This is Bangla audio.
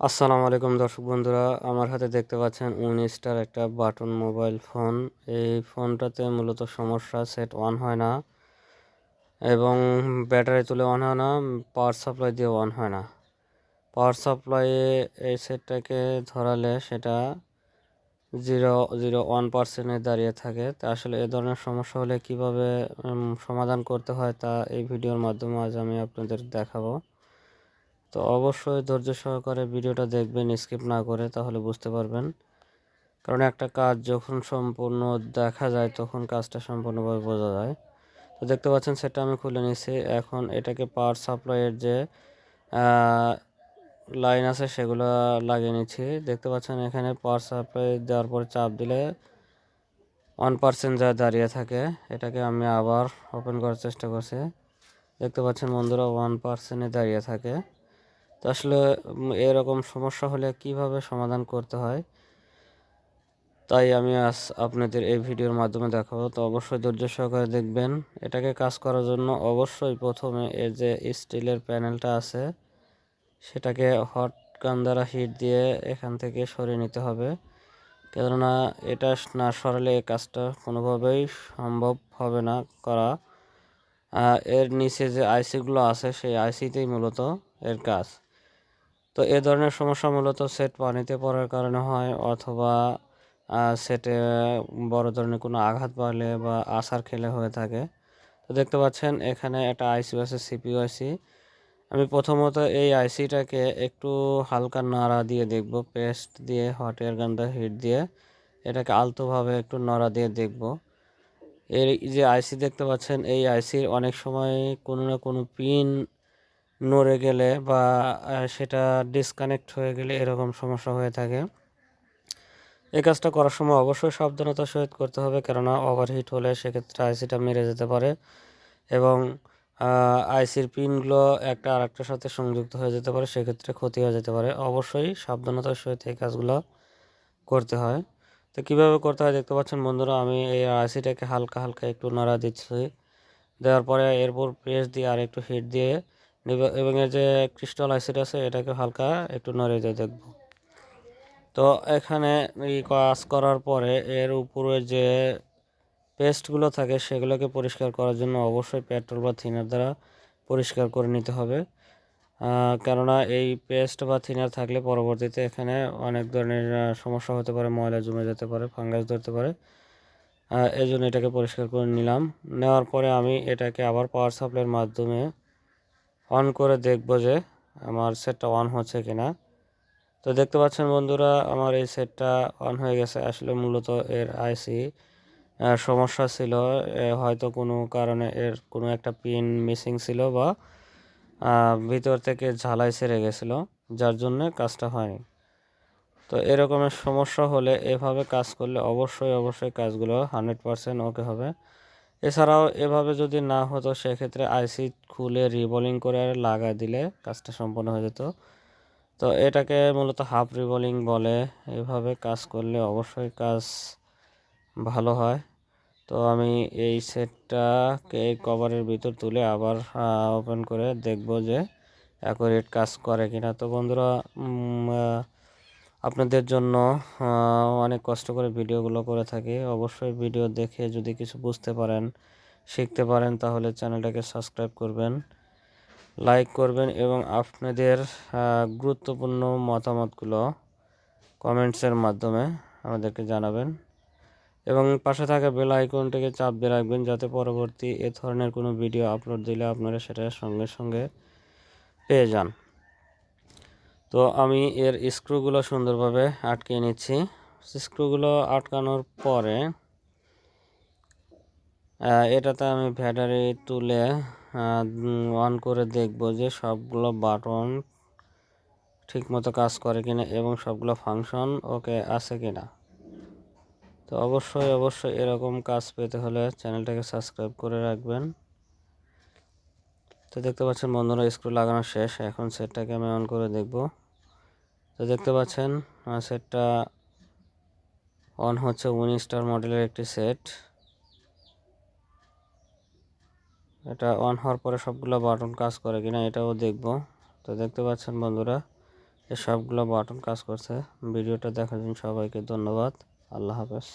আসসালামু আলাইকুম দর্শক বন্ধুরা, আমার হাতে দেখতে পাচ্ছেন উনিশটার একটা বাটন মোবাইল ফোন। এই ফোনটাতে মূলত সমস্যা সেট অন হয় না এবং ব্যাটারি তুলে অন হয় না, পাওয়ার সাপ্লাই দিয়ে অন হয় না। পাওয়ার সাপ্লাইয়ে এই সেটটাকে ধরালে সেটা জিরো জিরো ওয়ান পার্সেন্টে দাঁড়িয়ে থাকে। তা আসলে এ ধরনের সমস্যা হলে কীভাবে সমাধান করতে হয় তা এই ভিডিওর মাধ্যমে আজ আমি আপনাদের দেখাবো। তো অবশ্যই ধৈর্য সহকারে ভিডিওটা দেখবেন, স্কিপ না করে, তাহলে বুঝতে পারবেন। কারণ একটা কাজ যখন সম্পূর্ণ দেখা যায়, তখন কাজটা সম্পূর্ণভাবে বোঝা যায়। তো দেখতে পাচ্ছেন সেটা আমি খুলে নিয়েছি। এখন এটাকে পাওয়ার সাপ্লাইয়ের যে লাইন আছে, সেগুলো লাগিয়ে নিচ্ছি। দেখতে পাচ্ছেন, এখানে পাওয়ার সাপ্লাই দেওয়ার পরে চাপ দিলে ওয়ান পার্সেন্ট যা দাঁড়িয়ে থাকে, এটাকে আমি আবার ওপেন করার চেষ্টা করছি। দেখতে পাচ্ছেন, বন্ধুরা ওয়ান পার্সেন্টে দাঁড়িয়ে থাকে। তো আসলে এরকম সমস্যা হলে কীভাবে সমাধান করতে হয়? তাই আমি আজ আপনাদের এই ভিডিওর মাধ্যমে দেখাবো। তো অবশ্যই ধৈর্য সহকারে দেখবেন। এটাকে কাজ করার জন্য অবশ্যই প্রথমে এর যে স্টিলের প্যানেলটা আছে, সেটাকে হট গান দ্বারা হিট দিয়ে এখান থেকে সরিয়ে নিতে হবে। কেননা এটা না সরালে এই কাজটা কোনোভাবেই সম্ভব হবে না করা। এর নিচে যে আইসিগুলো আছে, সেই আইসিতেই মূলত এর কাজ। তো এ ধরনের সমস্যা মূলত সেট পানিতে পড়ার কারণে হয় অথবা সেটে বড় ধরনের কোনো আঘাত পারলে বা আসার খেলে হয়ে থাকে। তো দেখতে পাচ্ছেন এখানে একটা আইসি আছে সিপিউ আইসি আমি প্রথমত এই আইসিটাকে একটু হালকা নাড়া দিয়ে দেখব পেস্ট দিয়ে হট এয়ার গানটা হিট দিয়ে, এটাকে আলতোভাবে একটু নড়া দিয়ে দেখব। এর যে আইসি দেখতে পাচ্ছেন, এই আইসির অনেক সময় কোনো না কোনো পিন নড়ে গেলে বা সেটা ডিসকানেক্ট হয়ে গেলে এরকম সমস্যা হয়ে থাকে। এই কাজটা করার সময় অবশ্যই সাবধানতার সহিত করতে হবে, কেননা ওভারহিট হলে সেক্ষেত্রে আইসিটা মেরে যেতে পারে এবং আইসির পিনগুলো একটা আরেকটার সাথে সংযুক্ত হয়ে যেতে পারে, সেক্ষেত্রে ক্ষতি হয়ে যেতে পারে। অবশ্যই সাবধানতার সহিত এই কাজগুলো করতে হয়। তো কীভাবে করতে হয় দেখতে পাচ্ছেন বন্ধুরা, আমি এই আইসিটাকে হালকা হালকা একটু নাড়া দিচ্ছি। দেওয়ার পরে এরপর প্রেস দিয়ে আর একটু হিট দিয়ে এবং এর যে ক্রিস্টাল আইসিড আছে, এটাকে হালকা একটু নড়ে দিয়ে দেখব। তো এখানে এই কাজ করার পরে এর উপরে যে পেস্টগুলো থাকে, সেগুলোকে পরিষ্কার করার জন্য অবশ্যই পেট্রোল বা থিনার দ্বারা পরিষ্কার করে নিতে হবে। কেননা এই পেস্ট বা থিনার থাকলে পরবর্তীতে এখানে অনেক ধরনের সমস্যা হতে পারে, ময়লা জমে যেতে পারে, ফাঙ্গাস ধরতে পারে। এই জন্য এটাকে পরিষ্কার করে নিলাম। নেওয়ার পরে আমি এটাকে আবার পাওয়ার সাপ্লাইয়ের মাধ্যমে অন করে দেখব যে আমার সেটটা অন হচ্ছে কিনা। তো দেখতে পাচ্ছেন বন্ধুরা, আমার এই সেটটা অন হয়ে গেছে। আসলে মূলত এর আইসি সমস্যা ছিল হয়তো কোনো কারণে এর কোনো একটা পিন মিসিং ছিল বা ভিতর থেকে ঝালাই সেরে গেছিল, যার জন্য কাজটা হয়নি। তো এরকমের সমস্যা হলে এভাবে কাজ করলে অবশ্যই অবশ্যই কাজগুলো হান্ড্রেড পারসেন্ট ওকে হবে। এছাড়াও এভাবে যদি না হতো, সেক্ষেত্রে আইসি খুলে রিবলিং করে লাগা দিলে কাজটা সম্পন্ন হয়ে যেত। তো এটাকে মূলত হাফ রিবলিং বলে। এভাবে কাজ করলে অবশ্যই কাজ ভালো হয়। তো আমি এই সেটটাকে এই কভারের ভিতর তুলে আবার ওপেন করে দেখব যে অ্যাকোরেট কাজ করে কিনা। তো বন্ধুরা আপনাদের জন্য অনেক কষ্ট করে ভিডিওগুলো করে থাকি। অবশ্যই ভিডিও দেখে যদি কিছু বুঝতে পারেন, শিখতে পারেন, তাহলে চ্যানেলটাকে সাবস্ক্রাইব করবেন, লাইক করবেন এবং আপনাদের গুরুত্বপূর্ণ মতামতগুলো কমেন্টসের মাধ্যমে আমাদেরকে জানাবেন এবং পাশে থাকা বেল আইকনটিকে চাপ দিয়ে রাখবেন যাতে পরবর্তী এ ধরনের কোনো ভিডিও আপলোড দিলে আপনারা সেটা সঙ্গে সঙ্গে পেয়ে যান। তো আমি এর স্ক্রুগুলো সুন্দরভাবে আটকে নিচ্ছি। স্ক্রুগুলো আটকানোর পরে এটাতে আমি ব্যাটারি তুলে অন করে দেখব যে সবগুলো বাটন ঠিকমতো কাজ করে কিনা এবং সবগুলো ফাংশন ওকে আছে কিনা। তো অবশ্যই অবশ্যই এরকম কাজ পেতে হলে চ্যানেলটাকে সাবস্ক্রাইব করে রাখবেন। তো দেখতে পাচ্ছেন বন্ধুরা স্ক্রু লাগানো শেষ। এখন সেটটাকে আমি অন করে দেখব। তো দেখতে পাচ্ছেন সেটটা অন হচ্ছে উনিশ স্টার মডেলের একটি সেট এটা অন হওয়ার পরে সবগুলো বাটন কাজ করে কিনা এটাও দেখব। তো দেখতে পাচ্ছেন বন্ধুরা এই সবগুলো বাটন কাজ করছে। ভিডিওটা দেখার জন্য সবাইকে ধন্যবাদ। আল্লাহ হাফেজ।